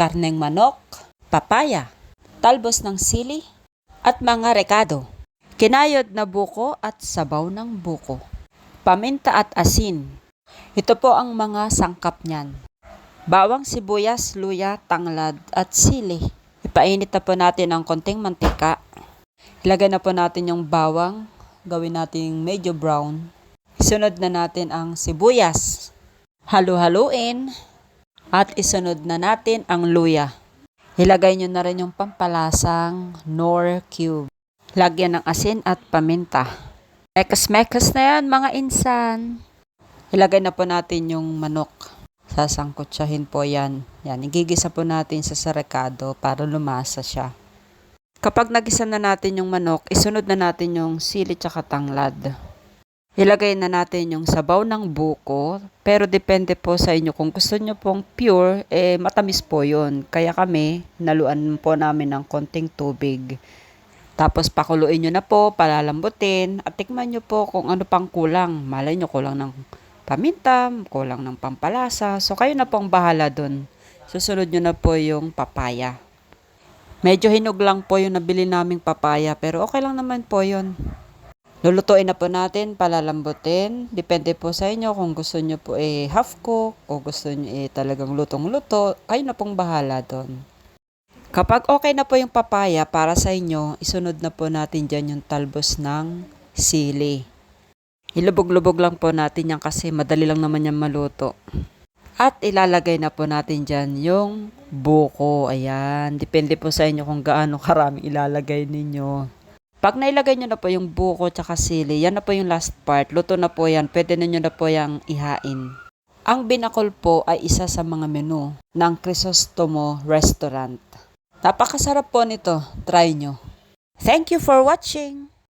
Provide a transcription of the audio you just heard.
karneng manok, papaya, talbos ng sili, at mga rekado. Kinayod na buko at sabaw ng buko. Paminta at asin. Ito po ang mga sangkap niyan. Bawang sibuyas, luya, tanglad at sili. Ipainit na po natin ang konting mantika. Ilagay na po natin yung bawang. Gawin natin medyo brown. Isunod na natin ang sibuyas. Halu-haluin. At isunod na natin ang luya. Ilagay nyo na rin yung pampalasang nor cube. Lagyan ng asin at paminta. Mekas-mekas na yan mga insan. Ilagay na po natin yung manok. Sasangkotsahin po yan. Yan, igigisa po natin sa sarekado para lumasa siya. Kapag nagisa na natin yung manok, isunod na natin yung sili tsaka tanglad. Ilagay na natin yung sabaw ng buko, pero depende po sa inyo. Kung gusto nyo pong pure, eh matamis po yun. Kaya kami, naluan po namin ng konting tubig. Tapos pakuluin nyo na po, palalambutin, at tikman nyo po kung ano pang kulang. Malay nyo kulang ng paminta, kulang ng pampalasa. So kayo na po ang bahala dun. Susunod nyo na po yung papaya. Medyo hinog lang po yung nabili naming papaya, pero okay lang naman po yun. Lulutuin na po natin, palalambutin. Depende po sa inyo kung gusto nyo po eh half cook o gusto nyo eh talagang lutong-luto. Kayo na pong bahala doon. Kapag okay na po yung papaya para sa inyo, isunod na po natin dyan yung talbos ng sili. Ilubog-lubog lang po natin yan kasi madali lang naman yan maluto. At ilalagay na po natin dyan yung buko. Ayan. Depende po sa inyo kung gaano karami ilalagay ninyo. Pag nailagay nyo na po yung buko tsaka sili, yan na po yung last part. Luto na po yan. Pwede na nyo na po yung ihain. Ang binakol po ay isa sa mga menu ng Crisostomo Restaurant. Napakasarap po nito. Try nyo. Thank you for watching!